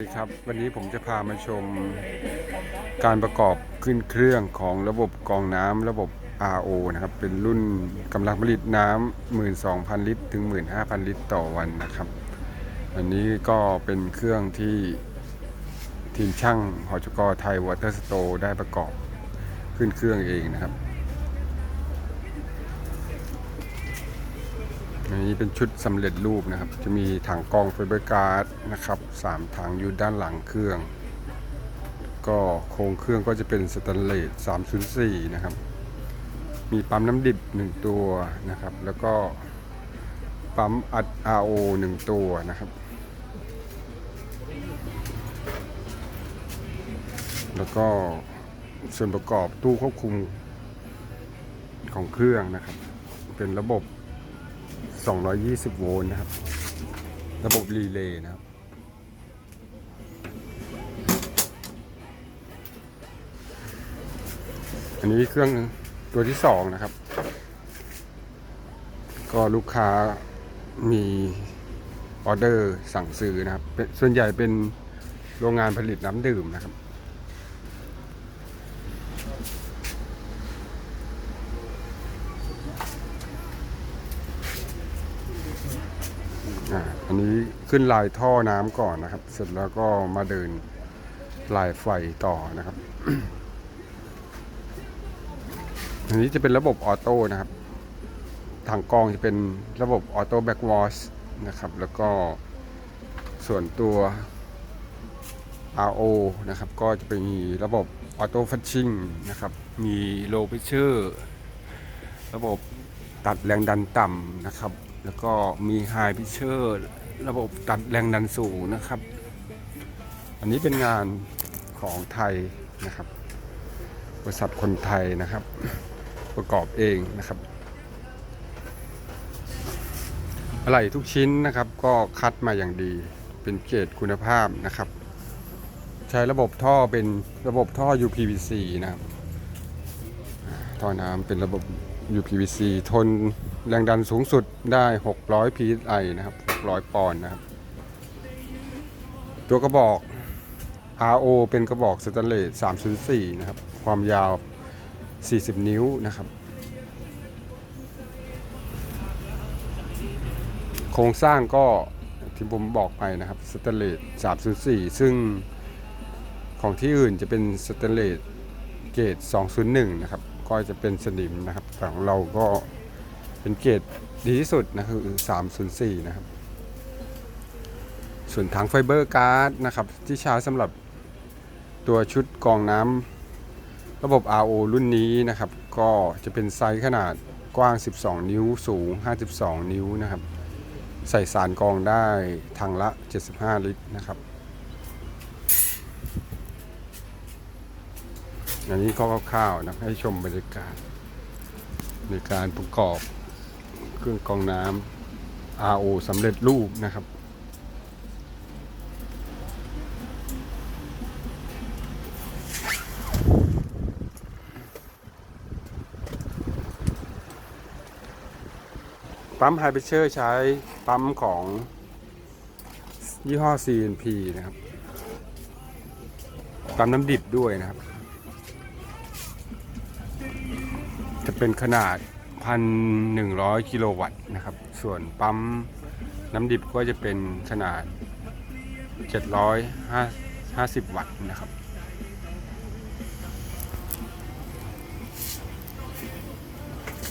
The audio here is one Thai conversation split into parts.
สวัสดีครับวันนี้ผมจะพามาชมการประกอบขึ้นเครื่องของระบบกรองน้ำระบบ RO นะครับ เป็นรุ่นกำลังผลิตน้ำ12,000 ลิตร ถึง 15,000 ลิตรต่อวันนะครับ อันนี้ก็เป็นเครื่องที่ทีมช่างหอจกไทยวอเตอร์สโตได้ประกอบขึ้นเครื่องเองนะครับ นี้เป็นชุดสำเร็จรูปนะครับ จะมีถังกองไฟเบอร์การ์ดนะครับสามถังอยู่ด้านหลังเครื่อง ก็โครงเครื่องก็จะเป็นสแตนเลส 304 นะครับ มีปั๊มน้ำดิบ 1 ตัวนะครับ แล้วก็ปั๊มอัด RO 1 ตัวนะครับ แล้วก็ส่วนประกอบตู้ควบคุมของเครื่องนะครับ เป็นระบบ 220 โวลต์นะครับ ระบบรีเลย์นะครับ อันนี้เครื่องตัวที่ 2 นะครับ ก็ลูกค้ามีออเดอร์สั่งซื้อนะครับ ส่วนใหญ่เป็นโรงงานผลิตน้ำดื่มนะครับ อ่าอันนี้ขึ้นลายท่อน้ำก่อนนะครับ เสร็จแล้วก็มาเดินลายไฟต่อนะครับ อันนี้จะเป็นระบบออโต้นะครับถังกรองจะเป็นระบบออโต้แบ็กวอชนะครับ แล้วก็ส่วนตัว RO นะครับ ก็จะเป็นมีระบบออโต้ฟัชชิ่งนะครับ มีโลเพเชอร์ ระบบตัดแรงดันต่ำนะครับ แล้วก็มีไฮพิเชอร์ระบบตัดแรงดันสูงนะครับ อันนี้เป็นงานของไทยนะครับ บริษัทคนไทยนะครับ ประกอบเองนะครับอะไหล่ทุกชิ้นนะครับก็คัดมาอย่างดีเป็นเกรดคุณภาพนะครับ ใช้ระบบท่อเป็นระบบท่อ UPVC นะครับท่อน้ำเป็นระบบ UPVC ทน แรงดันสูงสุดได้ 600 psi นะครับ 600 ปอนด์นะครับ ตัวกระบอก RO เป็นกระบอกสแตนเลส 304 นะครับ ความยาว 40 นิ้วนะครับ โครงสร้างก็ที่ผมบอกไปนะครับสแตนเลส 304 ซึ่งของที่อื่นจะเป็นสแตนเลสเกรด201 นะครับ ก็จะเป็นสนิมนะครับแต่ของเราก็ เป็นเกรดดีที่สุดนะคือ304 นะครับ ส่วนถังไฟเบอร์การ์ดนะครับ ที่ใช้สำหรับตัวชุดกองน้ำระบบ RO รุ่นนี้นะครับ ก็จะเป็นไซส์ขนาดกว้าง 12 นิ้วสูง 52 นิ้วนะครับ ใส่สารกองได้ถังละ 75 ลิตรนะครับอันนี้ก็คร่าวๆนะให้ชมบรรยากาศในการประกอบ เครื่องกรองน้ำ RO สำเร็จรูปนะครับ ปั๊มไฮเ r เชอร์ใช้ปั๊มของยี่ห้อ CNP นะครับปั๊มน้ำดิบด้วยนะครับ จะเป็นขนาด 1,100 กิโลวัตต์นะครับ ส่วนปั๊มน้ำดิบก็จะเป็นขนาด 750 วัตต์นะครับ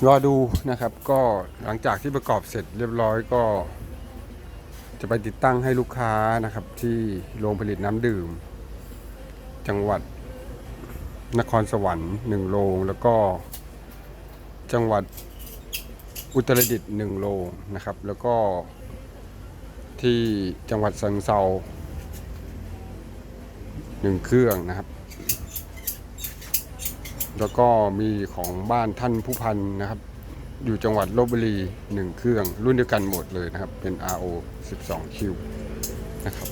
รอดูนะครับก็หลังจากที่ประกอบเสร็จเรียบร้อยก็ จะไปติดตั้งให้ลูกค้านะครับ ที่โรงผลิตน้ำดื่ม จังหวัดนครสวรรค์หนึ่งโรงแล้วก็ จังหวัดอุตรดิตถ์หนึ่งโรงนะครับ แล้วก็ที่จังหวัดสังเซาหนึ่งเครื่องนะครับ แล้วก็มีของบ้านท่านผู้พันนะครับ อยู่จังหวัดลบบุรีหนึ่งเครื่อง รุ่นเดียวกันหมดเลยนะครับ เป็น RO 12Q นะครับ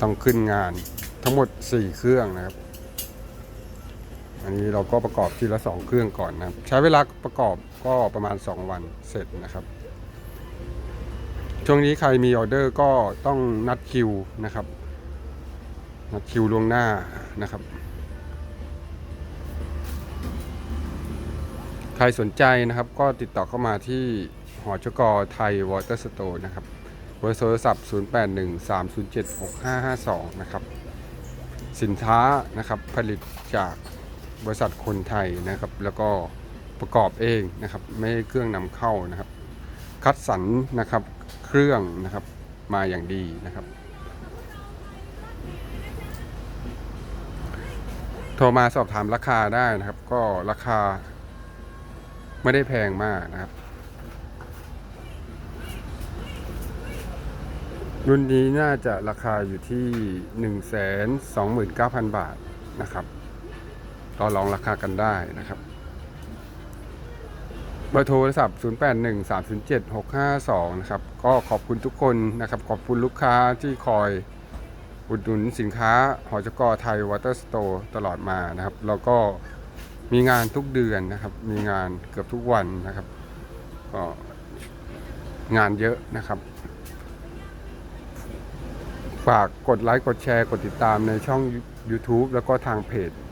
ต้องขึ้นงานทั้งหมด 4 เครื่องนะครับ อันนี้เราก็ประกอบทีละ2เครื่องก่อนนะครับ ใช้เวลาประกอบก็ประมาณ 2 วันเสร็จนะครับ ช่วงนี้ใครมีออเดอร์ก็ต้องนัดคิวนะครับ นัดคิวล่วงหน้านะครับ ใครสนใจนะครับก็ติดต่อเข้ามาที่หอชกไทยวอเตอร์สโตร์นะครับเบอร์โทรศัพท์ 0813076552 นะครับ สินค้านะครับผลิตจาก บริษัทคนไทยนะครับ แล้วก็ประกอบเองนะครับ ไม่เครื่องนำเข้านะครับ คัดสรรนะครับเครื่องนะครับมาอย่างดีนะครับ โทรมาสอบถามราคาได้นะครับ ก็ราคาไม่ได้แพงมากนะครับ รุ่นนี้น่าจะราคาอยู่ที่ 129,000 บาทนะครับ ต่อรองราคากันได้นะครับเบอร์โทรศัพท์ 0813076552 นะครับ ก็ขอบคุณทุกคนนะครับ ขอบคุณลูกค้าที่คอยอุดหนุนสินค้าหอจกไทยวอเตอร์สโตร์ตลอดมานะครับ แล้วก็มีงานทุกเดือนนะครับ มีงานเกือบทุกวันนะครับก็งานเยอะนะครับ ฝากกดไลค์ กดแชร์ กดติดตามในช่อง YouTube แล้วก็ทางเพจ